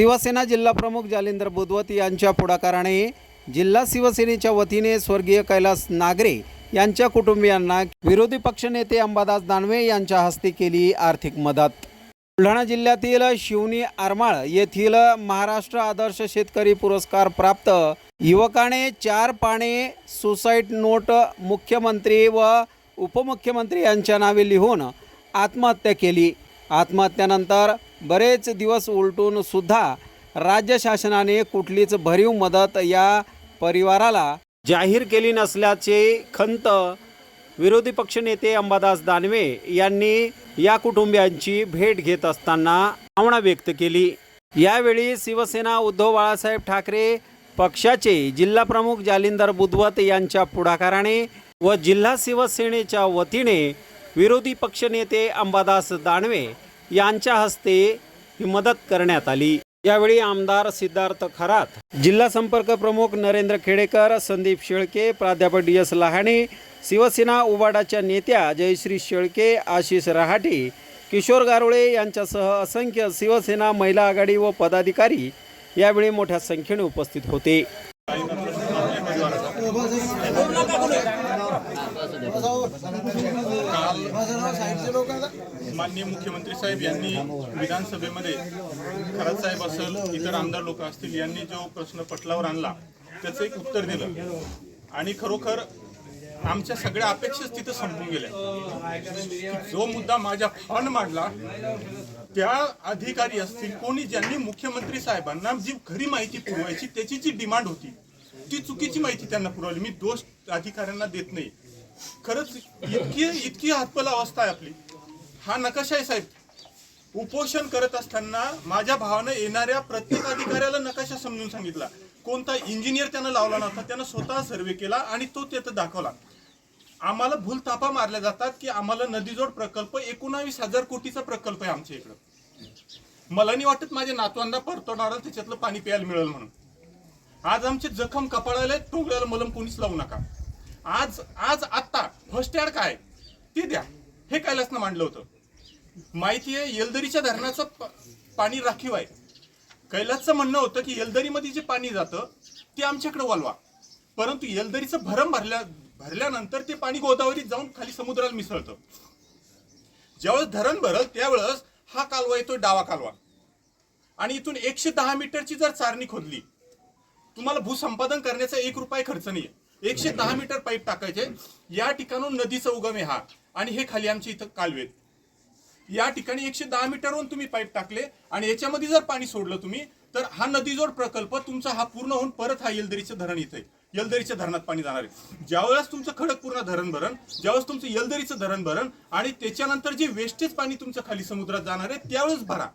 शिवसेना जिल्हाप्रमुख जालिंदर बुधवत यांच्या पुढाकाराने जिल्हा शिवसेनेच्या वतीने स्वर्गीय कैलास नागरे यांच्या कुटुंबियांना विरोधी पक्षनेते अंबादास दानवे यांच्या हस्ते केली आर्थिक मदत. बुलढाणा जिल्ह्यातील शिवनी आरमाळ येथील महाराष्ट्र आदर्श शेतकरी पुरस्कार प्राप्त युवकाने चार पाने सुसाईड नोट मुख्यमंत्री व उपमुख्यमंत्री यांच्या नावे लिहून आत्महत्या केली. आत्महत्यानंतर बरेच दिवस उलटून सुद्धा राज्य शासनाने कुठलीच भरीव मदत या परिवाराला जाहीर केली नसल्याचे खंत विरोधी पक्षनेते अंबादास दानवे यांनी या कुटुंबियांची भेट घेत असताना भावना व्यक्त केली. यावेळी शिवसेना उद्धव बाळासाहेब ठाकरे पक्षाचे जिल्हाप्रमुख जालिंदर बुधवत यांच्या पुढाकाराने व जिल्हा शिवसेनेच्या वतीने विरोधी पक्षनेते अंबादास दानवे यांच्या हस्ते ही मदत करण्यात आली. यावेळी आमदार सिद्धार्थ खरात जिल्हा संपर्क प्रमुख नरेंद्र खेडेकर संदीप शेळके प्राध्यापक डी एस लहाणे शिवसेना उबाडाच्या नेत्या जयश्री शेळके आशिष रहाटे किशोर गारोळे यांच्यासह असंख्य शिवसेना महिला आघाडी व पदाधिकारी यावेळी मोठ्या संख्येने उपस्थित होते. माननीय मुख्यमंत्री साहेब यांनी विधानसभेमध्ये खरात साहेब असेल इतर आमदार लोक असतील यांनी जो प्रश्न पटलावर आणला त्याचं एक उत्तर दिलं. आणि खरोखर आमच्या सगळ्या अपेक्षाच तिथं संपून गेल्या. जो मुद्दा माझ्या फॉन मांडला त्या अधिकारी असतील कोणी ज्यांनी मुख्यमंत्री साहेबांना जी खरी माहिती पुरवायची त्याची जी डिमांड होती ती चुकीची माहिती त्यांना पुरवली. मी दोष अधिकाऱ्यांना देत नाही. खरंच इतकी इतकी हातपल अवस्था आहे आपली. हा नकाशा आहे साहेब. उपोषण करत असताना माझ्या भावानं येणाऱ्या प्रत्येक अधिकाऱ्याला नकाशा समजून सांगितला. कोणता इंजिनियर त्यानं लावला नव्हता त्यानं स्वतः सर्वे केला आणि तो तिथं दाखवला. आम्हाला भूल तापा मारल्या जातात की आम्हाला नदीजोड प्रकल्प एकोणावीस हजार कोटीचा प्रकल्प आहे आमच्या इकडं. मला नाही वाटत माझ्या नातवांना परतवणारा त्याच्यातलं पाणी प्यायला मिळेल म्हणून. आज आमचे जखम कपाळाला टोंगळ्याला मलम कोणीच लावू नका. आज आज आत्ता फर्स्ट एड काय? ते द्या. हे कैलासनं मांडलं होतं. माहिती आहे येलदरीच्या धरणाचं पाणी राखीव आहे. कैलासचं म्हणणं होतं की येलदरीमध्ये जे पाणी जातं ते आमच्याकडे वळवा परंतु येलदरीचं भरम भरल्या भरल्यानंतर ते पाणी गोदावरीत जाऊन खाली समुद्राला मिसळतं. ज्यावेळेस धरण भरल त्यावेळेस हा कालवा येतो डावा कालवा. आणि इथून एकशे दहा मीटरची जर चारणी खोदली तुम्हाला भूसंपादन करण्याचा एक रुपये खर्च नाही एकशे दहा मीटर पाईप टाकायचे. या ठिकाणून नदीचा उगम आहे हा. आणि हे खाली आमच्या इथं कालवेत या ठिकाणी एकशे दहा मीटरवरून तुम्ही पाईप टाकले आणि याच्यामध्ये जर पाणी सोडलं तुम्ही तर हा नदीजोड प्रकल्प तुमचा हा पूर्ण होऊन परत हा येलदरीचं धरण इथे येलदरीच्या धरणात पाणी जाणार आहे. ज्यावेळेस तुमचं खडकपूर्ण धरण भरण ज्यावेळेस तुमचं येलदरीचं धरण भरण आणि त्याच्यानंतर जे वेस्टेज पाणी तुमचं खाली समुद्रात जाणार आहे त्यावेळेस भरा.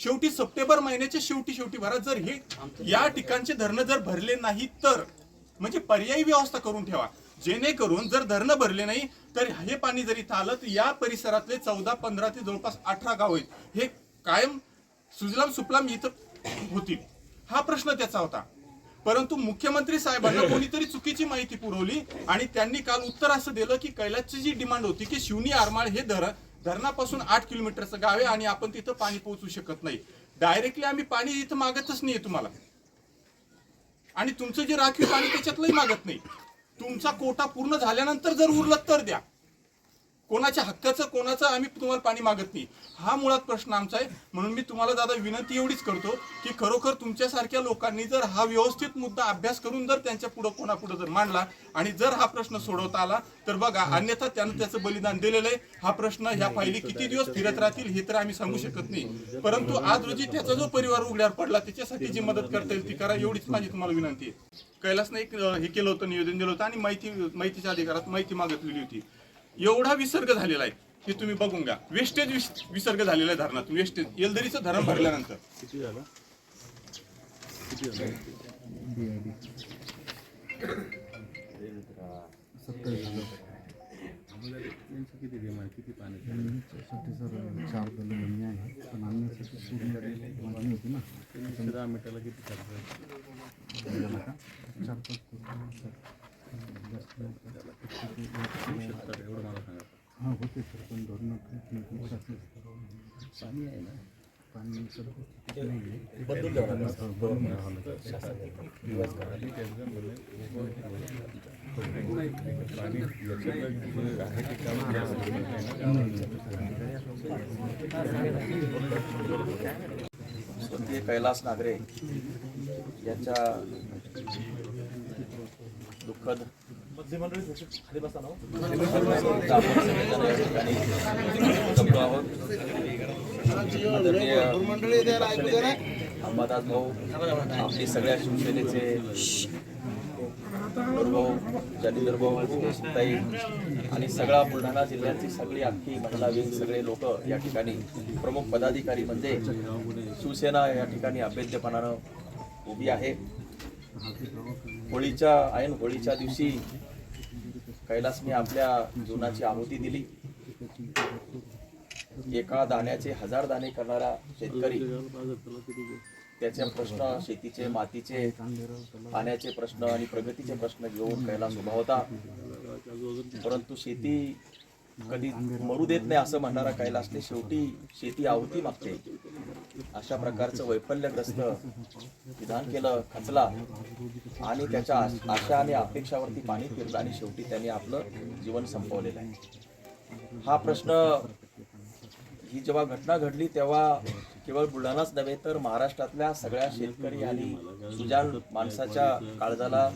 शेवटी सप्टेंबर महिन्याच्या शेवटी शेवटी भरा. जर हे या ठिकाणचे धरणं जर भरले नाही तर म्हणजे पर्यायी व्यवस्था करून ठेवा. जेणेकरून जर धरणं भरले नाही तर हे पाणी जरी इथं आलं तर या परिसरातले चौदा पंधरा ते जवळपास अठरा गाव आहेत. हे कायम सुजलाम सुफलाम इथं होतील. हा प्रश्न त्याचा होता. परंतु मुख्यमंत्री साहेबांना कोणीतरी चुकीची माहिती पुरवली आणि त्यांनी काल उत्तर असं दिलं की कैलासची जी डिमांड होती की शिवनी आरमाळ हे धरण धरणापासून आठ किलोमीटरचं गाव आहे आणि आपण तिथं पाणी पोहोचू शकत नाही. डायरेक्टली आम्ही पाणी इथं मागतच नाही तुम्हाला. आणि तुमचं जे राखीव पाणी त्याच्यातलंही मागत नाही. तुमचा कोटा पूर्ण झाल्यानंतर जर उरलं तर द्या. कोणाच्या हक्काचं कोणाचं आम्ही तुम्हाला पाणी मागत नाही. हा मुळात प्रश्न आमचा आहे. म्हणून मी तुम्हाला दादा विनंती एवढीच करतो की खरोखर तुमच्यासारख्या लोकांनी जर हा व्यवस्थित मुद्दा अभ्यास करून जर त्यांच्या पुढं कोणापुढं जर मांडला आणि जर हा प्रश्न सोडवता आला तर बघा अन्यथा त्यानं त्याचं बलिदान दिलेलं आहे. हा प्रश्न ह्या फायली किती दिवस फिरत राहतील हे तर आम्ही सांगू शकत नाही. परंतु आज रोजी त्याचा जो परिवार उघड्यावर पडला त्याच्यासाठी जी मदत करता येईल ती करा एवढीच माझी तुम्हाला विनंती आहे. कैलासनं एक हे केलं होतं निवेदन दिलं होतं आणि माहिती माहितीच्या अधिकारात माहिती मागितलेली होती. एवढा विसर्ग झालेला आहे हे तुम्ही बघून घ्या. वेस्टेज विस- विसर्ग झालेला आहे धरणातून. वेस्टेज येलदरीचं धरण भरल्यानंतर. चार आहे पण आणण्यासाठी मागणी होती ना किती झाला का चार पाच हां होते सर पण धोरण पाणी आहे ना पाणी नाही कैलास नागरे यांच्या दुःखद आपण सगळेजण या ठिकाणी जमलो आहोत आदरणीय दुःखद अंबादास भाऊ आपली सगळ्या शिवसेनेचे भाऊ जालिंदर भाऊ ताई आणि सगळा बुलढाणा जिल्ह्याची सगळी अख्खी महिला विंग सगळे लोक या ठिकाणी प्रमुख पदाधिकारी म्हणजे शिवसेना या ठिकाणी अभेद्यपणानं उभी आहे. होळीच्या ऐन होळीच्या दिवशी कैलासने आपल्या जीवनाची आहुती दिली. एका दाण्याचे हजार दाणे करणारा शेतकरी त्याचे प्रश्न शेतीचे मातीचे पाण्याचे प्रश्न आणि प्रगतीचे प्रश्न घेऊन कैलास उभा होता. परंतु शेती कधी मरू देत नाही असं म्हणणारा कैलासने शेवटी शेती आहुती मागते. अशा प्रकारचं वैफल्यग्रस्त विधान केलं खचला. आणि त्याच्या आशा आणि अपेक्षावरती पाणी फिरलं आणि शेवटी त्यांनी आपलं जीवन संपवलेलं आहे. हा प्रश्न ही जेव्हा घटना घडली तेव्हा केवळ बुलढाणाच नव्हे तर महाराष्ट्रातल्या सगळ्या शेतकरी आणि सुजाण माणसाच्या काळजाला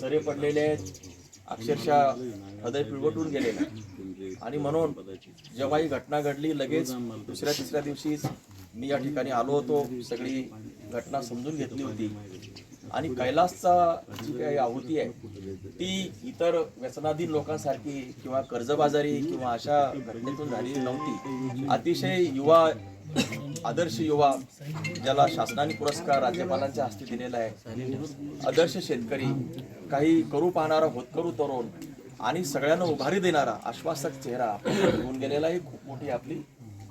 चरे पडलेले अक्षरशः हृदय पिळवटून गेलेलं आणि म्हणून जेव्हा ही घटना घडली लगेच दुसऱ्या तिसऱ्या दिवशीच मी या ठिकाणी आलो होतो सगळी घटना समजून घेतली होती. आणि कैलासचा जी काही आहुती आहे ती इतर व्यसनाधीन लोकांसारखी किंवा कर्जबाजारी किंवा अशा घटनेतून झालेली नव्हती. अतिशय युवा आदर्श युवा ज्याला शासनाने पुरस्कार राज्यपालांच्या हस्ते दिलेला आहे. आदर्श शेतकरी काही करू पाहणारा होतकरू तरुण आणि सगळ्यांना उभारी देणारा आश्वासक चेहरा होऊन घेऊन गेलेला ही खूप मोठी आपली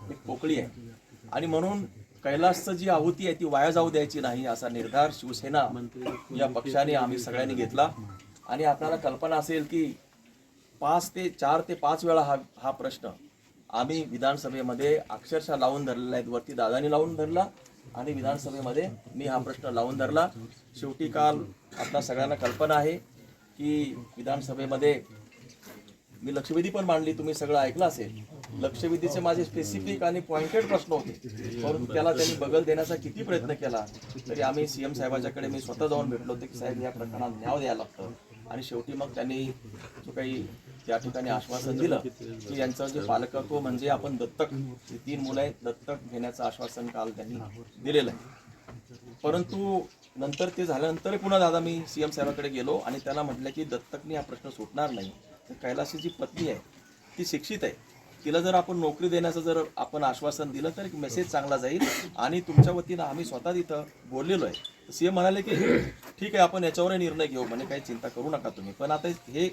एक पोकळी आहे. आणि म्हणून कैलासचं जी आहुती आहे ती वाया जाऊ द्यायची नाही असा निर्धार शिवसेना या पक्षाने आम्ही सगळ्यांनी घेतला. आणि आपल्याला कल्पना असेल की पाच ते चार ते पाच वेळा हा हा प्रश्न आम्ही विधानसभेमध्ये अक्षरशः लावून धरलेला आहे. वरती दादानी लावून धरला आणि विधानसभेमध्ये मी हा प्रश्न लावून धरला. शेवटी काल आपल्या सगळ्यांना कल्पना आहे की विधानसभेमध्ये मी लक्षवेधी पण मांडली. तुम्ही सगळं ऐकलं असेल. लक्षवेधीचे माझे स्पेसिफिक आणि पॉइंटेड प्रश्न होते. परंतु त्याला त्यांनी बगल देण्याचा किती प्रयत्न केला तरी आम्ही सीएम साहेबाच्याकडे मी स्वतः जाऊन भेटलो होतो की साहेब या प्रकरणात न्याव द्यायला लागतं. आणि शेवटी मग त्यांनी जो काही त्या ठिकाणी आश्वासन दिलं की यांचं जे पालकत्व म्हणजे आपण दत्तक ही तीन मुलं आहेत दत्तक घेण्याचं आश्वासन काल त्यांनी दिलेलं आहे. परंतु नंतर ते झाल्यानंतर पुन्हा दादा मी सीएम साहेबाकडे गेलो आणि त्याला म्हटलं की दत्तकनी हा प्रश्न सुटणार नाही. तर कैलाशी जी पत्नी आहे ती शिक्षित आहे. तिला जर आपण नोकरी देण्याचं जर आपण आश्वासन दिलं तर एक मेसेज चांगला जाईल. आणि तुमच्या वतीनं आम्ही स्वतः तिथं बोललेलो आहे. सीएम म्हणाले की ठीक आहे आपण याच्यावर निर्णय घेऊ. म्हणजे काही चिंता करू नका तुम्ही. पण आता हे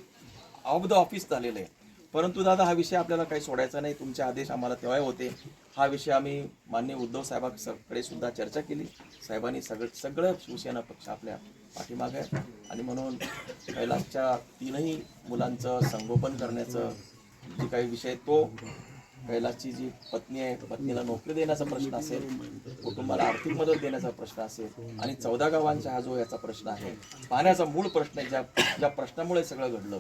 ऑफ द ऑफिस झालेलं आहे. परंतु दादा हा विषय आपल्याला काही सोडायचा नाही. तुमचे आदेश आम्हाला तेव्हा होते. हा विषय आम्ही मान्य उद्धव साहेबांकडे सुद्धा चर्चा केली. साहेबांनी सगळं सगळं शिवसेना पक्ष आपल्या पाठीमागे आहे. आणि म्हणून कैलासच्या तीनही मुलांचं संगोपन करण्याचं जे काही विषय तो कैलासची जी पत्नी आहे पत्नीला नोकरी देण्याचा प्रश्न असेल कुटुंबाला आर्थिक मदत देण्याचा प्रश्न असेल आणि चौदा गावांचा हा जो याचा प्रश्न आहे पाण्याचा मूळ प्रश्न आहे ज्या ज्या प्रश्नामुळे सगळं घडलं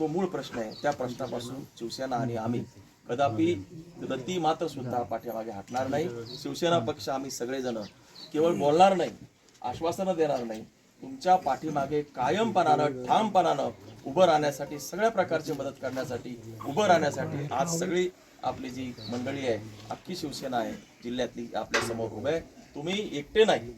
तो मूळ प्रश्न आहे. त्या प्रश्नापासून शिवसेना आणि आम्ही कदापि गती मात्र सुद्धा पाठीमागे हटणार नाही. शिवसेना पक्ष आम्ही सगळेजण केवळ बोलणार नाही आश्वासनं देणार नाही. तुमच्या पाठीमागे कायमपणानं ठामपणानं उभं राहण्यासाठी सगळ्या प्रकारची मदत करण्यासाठी उभं राहण्यासाठी आज सगळी आपली जी मंडळी आहे अख्खी शिवसेना आहे जिल्ह्यातली आपल्यासमोर उभं आहे. तुम्ही एकटे नाही.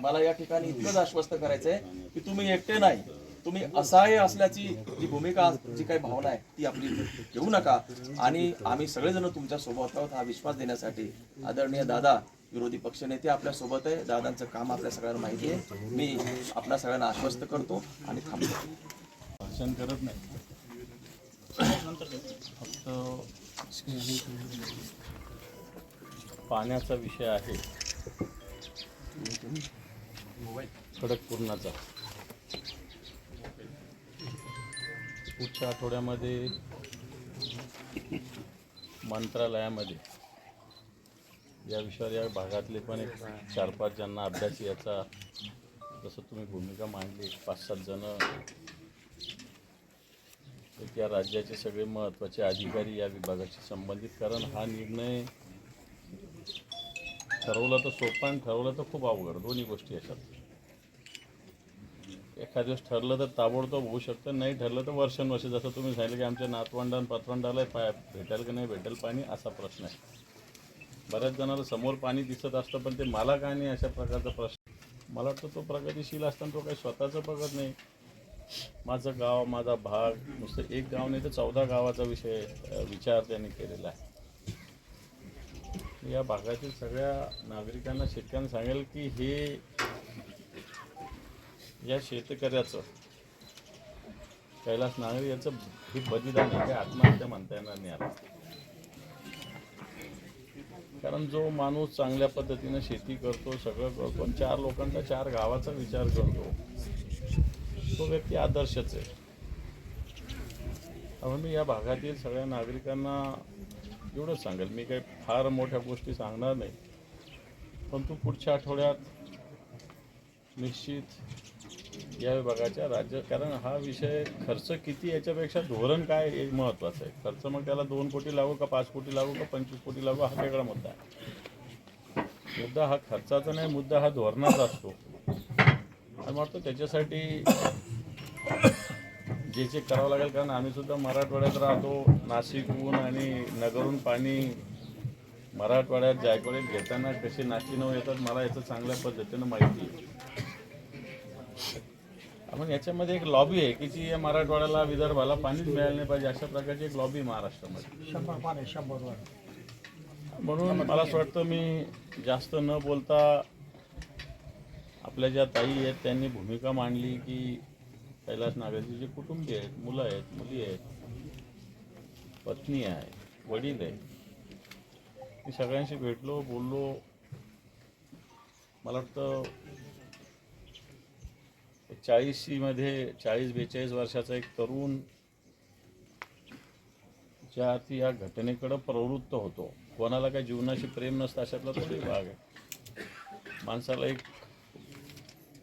मला या ठिकाणी इतकंच आश्वस्त करायचं आहे की तुम्ही एकटे नाही. तुम्ही असहाय्य असल्याची जी भूमिका जी काही भावना आहे ती आपली घेऊ नका. आणि आम्ही सगळेजण तुमच्यासोबत आहोत हा विश्वास देण्यासाठी. आदरणीय दादा विरोधी पक्षनेते आपल्यासोबत आहे. दादांचं काम आपल्या सगळ्यांना माहिती आहे. मी आपल्या सगळ्यांना आश्वस्त करतो आणि थांबतो. भाषण करत नाही. फक्त पाण्याचा विषय आहे. खडकपूर्णाचा पुढच्या आठवड्यामध्ये मंत्रालयामध्ये या विषयावर या भागातले पण एक चार पाच जणांना अभ्यास याचा जसं तुम्ही भूमिका मांडली पाच सात जणं तर या राज्याचे सगळे महत्त्वाचे अधिकारी या विभागाशी संबंधित. कारण हा निर्णय ठरवला तर सोपा आणि ठरवलं तर खूप अवघड. दोन्ही गोष्टी याच्यात एखाद दिवस ठरलं तर ताबडतोब होऊ शकतं नाही ठरलं तर वर्षानुवर्ष. जसं तुम्ही सांगितलं की आमच्या नातवंडान पतवंडाला पातवंडाला पाय भेटेल की नाही भेटेल पाणी असा प्रश्न आहे. बऱ्याच जणांना समोर पाणी दिसत असतं पण ते मला का नाही अशा प्रकारचा प्रश्न? मला वाटतं तो प्रगतिशील असताना तो काही स्वतःचं बघत नाही. माझं गाव माझा भाग नुसतं एक गाव नाही तर चौदा गावाचा विषय विचार त्यांनी केलेला आहे. या भागातील सगळ्या नागरिकांना शेतकऱ्यांना सांगेल की हे या शेतकऱ्याचं कैलास नागरी याचं हे बलिदान आहे काय आत्महत्या म्हणता येणार नाही आता. कारण जो माणूस चांगल्या पद्धतीनं शेती करतो सगळं करतो आणि चार लोकांचा चार गावाचा विचार करतो तो व्यक्ती आदर्शच आहे. त्यामुळे मी या भागातील सगळ्या नागरिकांना एवढंच सांगेल. मी काही फार मोठ्या गोष्टी सांगणार नाही. पण तू पुढच्या आठवड्यात निश्चित या विभागाच्या राज्य कारण हा विषय खर्च किती याच्यापेक्षा धोरण काय हे महत्त्वाचं आहे. खर्च मग त्याला दोन कोटी लागू का पाच कोटी लागू का पंचवीस कोटी लागू हा वेगळा मुद्दा आहे. मुद्दा हा खर्चाचा नाही मुद्दा हा धोरणाचा असतो. आणि वाटतं त्याच्यासाठी जे जे करावं लागेल कारण आम्ही सुद्धा मराठवाड्यात राहतो. नाशिकहून आणि नगरहून पाणी मराठवाड्यात जायकवाडीत घेताना कसे नाकीनऊ येतात मला याचं चांगल्या पद्धतीनं माहिती आहे. आपण याच्यामध्ये एक लॉबी आहे की जी मराठवाड्याला विदर्भाला पाणीच मिळालं नाही पाहिजे अशा प्रकारची एक लॉबी महाराष्ट्रामध्ये. शंभर पाणी शंभर वर. म्हणून मला असं वाटतं मी जास्त न बोलता आपल्या ज्या ताई आहेत त्यांनी भूमिका मांडली की कैलास नागाचे जे कुटुंबीय आहेत मुलं आहेत मुली आहेत पत्नी आहे वडील आहे मी सगळ्यांशी भेटलो बोललो. मला वाटतं चाळीसीमध्ये चाळीस बेचाळीस वर्षाचा एक तरुण ज्या ती या घटनेकडं प्रवृत्त होतो. कोणाला काही जीवनाशी प्रेम नसतं अशातला तोही भाग आहे. माणसाला एक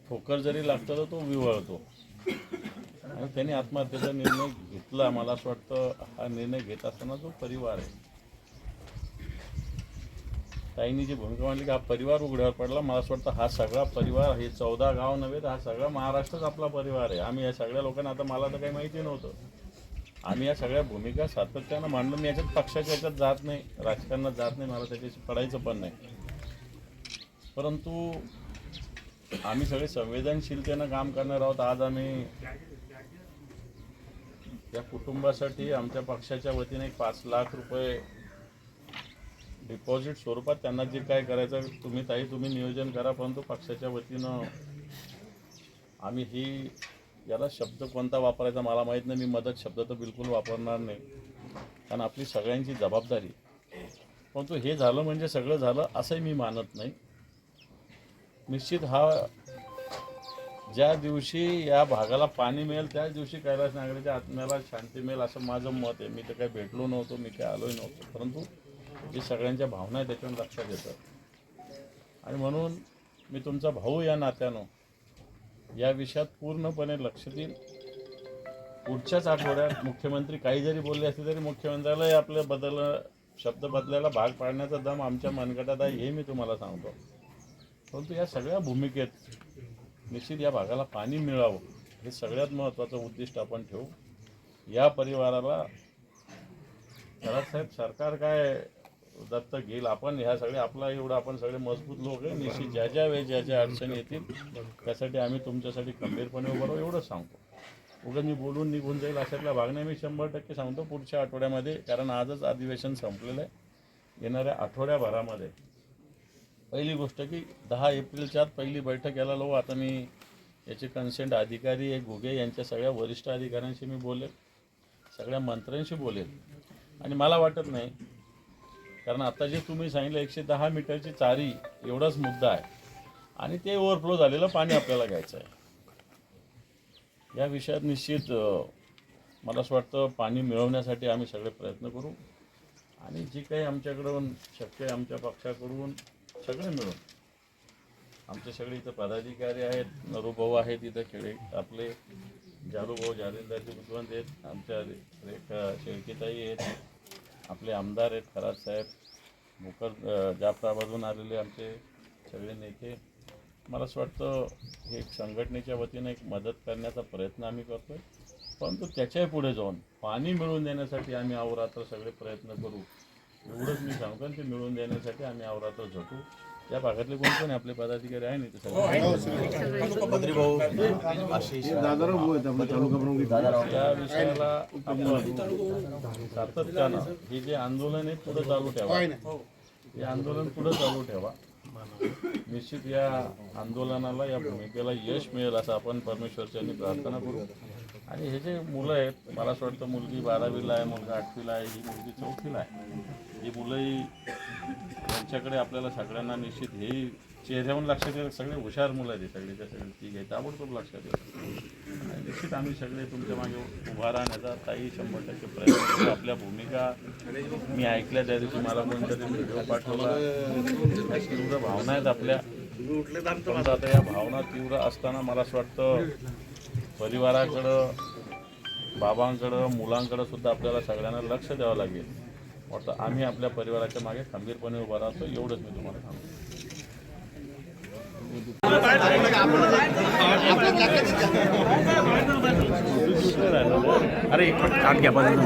ठोकर जरी लागतं तर तो विवळतो. आणि त्यांनी आत्महत्येचा निर्णय घेतला. मला असं वाटतं हा निर्णय घेत असताना जो परिवार आहे. ताईंनी जी भूमिका मांडली की हा परिवार उघड्यावर पडला. मला असं वाटतं हा सगळा परिवार हे चौदा गाव नव्हे तर हा सगळा महाराष्ट्रच आपला परिवार आहे. आम्ही या सगळ्या लोकांना आता मला तर काही माहिती नव्हतं. आम्ही या सगळ्या भूमिका सातत्यानं मांडलो. मी याच्यात पक्षाच्या याच्यात जात नाही. राजकारणात जात नाही. मला त्याच्याशी पडायचं पण नाही. परंतु आम्ही सगळे संवेदनशीलतेनं काम करणार आहोत. आज आम्ही या कुटुंबासाठी आमच्या पक्षाच्या वतीने एक पाच लाख रुपये डिपॉझिट स्वरूपात त्यांना जे काय करायचं तुम्ही ताई तुम्ही नियोजन करा परंतु पक्षाच्या वतीनं आम्ही ही याला शब्द कोणता वापरायचा मला माहीत नाही. मी मदत शब्द तर बिलकुल वापरणार नाही. कारण आपली सगळ्यांची जबाबदारी. परंतु हे झालं म्हणजे सगळं झालं असंही मी मानत नाही. निश्चित हा ज्या दिवशी या भागाला पाणी मिळेल त्याच दिवशी कैलास नागरीच्या आत्म्याला शांती मिळेल असं माझं मत आहे. मी तर काही भेटलो नव्हतो मी काही आलोही नव्हतो. परंतु जे सगळ्यांच्या भावना आहे त्याच्यावर लक्षात येतं. आणि म्हणून मी तुमचा भाऊ या नात्यानं या विषयात पूर्णपणे लक्ष देईन. पुढच्याच आठवड्यात मुख्यमंत्री काही जरी बोलले असले तरी मुख्यमंत्र्यालाही आपल्या बदल शब्द बदलायला भाग पाडण्याचा दम आमच्या मनगटात आहे हे मी तुम्हाला सांगतो. परंतु या सगळ्या भूमिकेत निश्चित या भागाला पाणी मिळावं हे सगळ्यात महत्त्वाचं उद्दिष्ट आपण ठेवू. या परिवाराला घरात साहेब सरकार काय दत्त घेईल? आपण ह्या सगळे आपला एवढं आपण सगळे मजबूत लोक आहे निश्चित ज्या ज्या वेळेस ज्या ज्या अडचणी येतील त्यासाठी आम्ही तुमच्यासाठी खंबीरपणे उभं राहू एवढंच सांगतो. उगाच मी बोलून निघून जाईल अशातल्या भाग मी शंभर टक्के सांगतो पुढच्या आठवड्यामध्ये कारण आजच अधिवेशन संपलेलं आहे. येणाऱ्या आठवड्याभरामध्ये पहिली गोष्ट की दहा एप्रिलच्या आत पहिली बैठक याला लावू. आता मी याचे कन्सेंट अधिकारी आहे घुगे यांच्या सगळ्या वरिष्ठ अधिकाऱ्यांशी मी बोलेल सगळ्या मंत्र्यांशी बोलेल. आणि मला वाटत नाही कारण आता जे तुम्ही सांगितलं एकशे दहा मीटरची चारी एवढाच मुद्दा आहे. आणि ते ओव्हरफ्लो झालेलं पाणी आपल्याला घ्यायचं आहे. या विषयात निश्चित मला असं वाटतं पाणी मिळवण्यासाठी आम्ही सगळे प्रयत्न करू. आणि जी काही आमच्याकडून शक्य आहे आमच्या पक्षाकडून सगळे मिळून. आमचे सगळे इथं पदाधिकारी आहेत नरूभाऊ आहेत इथं खेळे आपले जालूभाऊ जालिंदरचे बुद्धिवंत आहेत आमच्या रेखा शेळकेताई आहेत आपले आमदार आहेत खराज साहेब मुकर जाफराबादून आलेले आमचे सगळे नेते. मला असं वाटतं हे एक संघटनेच्या वतीनं एक मदत करण्याचा प्रयत्न आम्ही करतो आहे परंतु त्याच्याही पुढे जाऊन पाणी मिळवून देण्यासाठी आम्ही अवरात्र सगळे प्रयत्न करू. एवढंच मी सांगतो आणि ते मिळवून देण्यासाठी आम्ही अवरात्र झटू या भागातले कोण कोण आपले पदाधिकारी आहे नाही ते सगळे? या विषयाला आपण सातत्यानं हे जे आंदोलन आहे पुढे चालू ठेवा. हे आंदोलन पुढे चालू ठेवा. निश्चित या आंदोलनाला या भूमिकेला यश मिळेल असं आपण परमेश्वरच्यांनी प्रार्थना करू. आणि हे जे मुलं आहेत मला असं वाटतं मुलगी बारावीला आहे मुलगा आठवीला आहे ही मुलगी चौथीला आहे. ही मुलंही त्यांच्याकडे आपल्याला सगळ्यांना निश्चित हे चेहऱ्यावरून लक्षात येईल सगळे हुशार मुलं आहेत सगळे त्या सगळे ठीक आहे ताबडतोब लक्षात येईल निश्चित आम्ही सगळे तुमच्या मागे उभा राहण्याचा ताई शंभर टक्के प्रयत्न आपल्या भूमिका मी ऐकल्या त्या दिवशी मला कोणतरी व्हिडिओ पाठवला. तीव्र भावना आहेत आपल्या. आता या भावना तीव्र असताना मला असं वाटतं परिवाराकडं बाबांकडं मुलांकडं सुद्धा आपल्याला सगळ्यांना लक्ष द्यावं लागेल. वाटतं. आम्ही आपल्या परिवाराच्या मागे खंबीरपणे उभा राहतो एवढंच मी तुम्हाला सांगतो. अरे एक मिनिट काट घ्या आहे